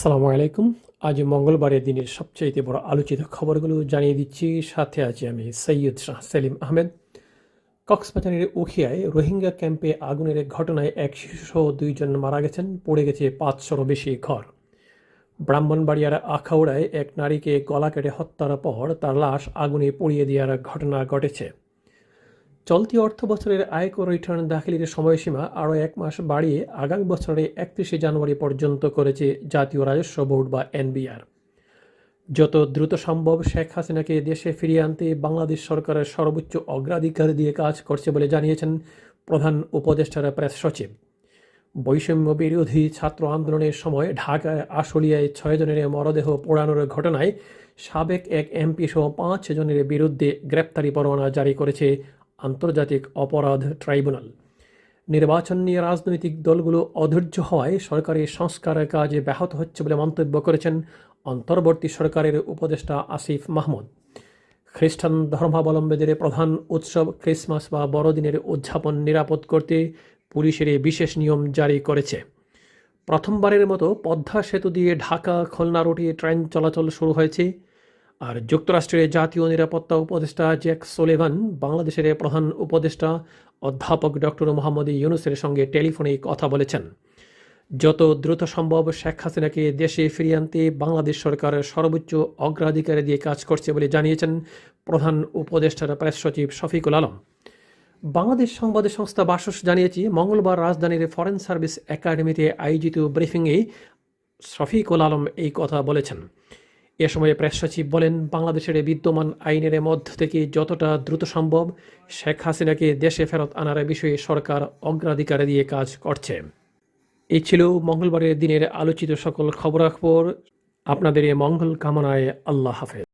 আসসালামু আলাইকুম। আজ মঙ্গলবারের দিনের সবচাইতে বড় আলোচিত খবরগুলো জানিয়ে দিচ্ছি। সাথে আছি আমি সৈয়দ শাহ সেলিম আহমেদ। কক্সবাজারের উখিয়ায় রোহিঙ্গা ক্যাম্পে আগুনের এক ঘটনায় এক শিশুসহ দুইজন মারা গেছেন। পড়ে গেছে পাঁচশোরও বেশি ঘর। ব্রাহ্মণবাড়িয়ার আখাউড়ায় এক নারীকে গলা কেটে হত্যার পর তার লাশ আগুনে পুড়িয়ে দেওয়ার ঘটনা ঘটেছে। চলতি অর্থ বছরের আয়কর রিটার্ন দাখিলের সময়সীমা আরও এক মাস বাড়িয়ে আগামী বছরের একত্রিশে জানুয়ারি পর্যন্ত করেছে জাতীয় রাজস্ব বোর্ড বা এনবিআর। যত দ্রুত সম্ভব শেখ হাসিনাকে দেশে ফিরিয়ে আনতে বাংলাদেশ সরকারের সর্বোচ্চ অগ্রাধিকার দিয়ে কাজ করছে বলে জানিয়েছেন প্রধান উপদেষ্টার প্রেস সচিব। বৈষম্য বিরোধী ছাত্র আন্দোলনের সময় ঢাকায় আশুলিয়ায় ছয়জনের মরদেহ পোড়ানোর ঘটনায় সাবেক এক এমপি সহ পাঁচ জনের বিরুদ্ধে গ্রেপ্তারি পরোয়ানা জারি করেছে আন্তর্জাতিক অপরাধ ট্রাইব্যুনাল। নির্বাচন নিয়ে রাজনৈতিক দলগুলো অধৈর্য হওয়ায় সরকারি সংস্কারের কাজে ব্যাহত হচ্ছে বলে মন্তব্য করেছেন অন্তর্বর্তী সরকারের উপদেষ্টা আসিফ মাহমুদ। খ্রিস্টান ধর্মাবলম্বীদের প্রধান উৎসব ক্রিসমাস বা বড়দিনের উদযাপন নিরাপদ করতে পুলিশের বিশেষ নিয়ম জারি করেছে। প্রথমবারের মতো পদ্মা সেতু দিয়ে ঢাকা খুলনা রুটে ট্রেন চলাচল শুরু হয়েছে। আর যুক্তরাষ্ট্রের জাতীয় নিরাপত্তা উপদেষ্টা জ্যাক সোলেভান, বাংলাদেশের প্রধান উপদেষ্টা অধ্যাপক ডক্টর মোহাম্মদ ইউনুসের সঙ্গে টেলিফোনে কথা বলেছেন। যত দ্রুত সম্ভব শেখ হাসিনাকে দেশে ফিরিয়ে আনতে বাংলাদেশ সরকার সর্বোচ্চ অগ্রাধিকার দিয়ে কাজ করছে বলে জানিয়েছেন প্রধান উপদেষ্টার প্রেস সচিব শফিকুল আলম। বাংলাদেশ সংবাদ সংস্থা বাসস জানিয়েছে, মঙ্গলবার রাজধানীর ফরেন সার্ভিস একাডেমিতে আয়োজিত ব্রিফিংয়ে শফিকুল আলম এই কথা বলেছেন। এ সময়ে প্রেস সচিব বলেন, বাংলাদেশের বিদ্যমান আইনের মধ্য থেকে যতটা দ্রুত সম্ভব শেখ হাসিনাকে দেশে ফেরত আনার বিষয়ে সরকার অগ্রাধিকার দিয়ে কাজ করছে। এই ছিল মঙ্গলবারের দিনের আলোচিত সকল খবরাখবর। আপনাদের মঙ্গল কামনায় আল্লাহ হাফেজ।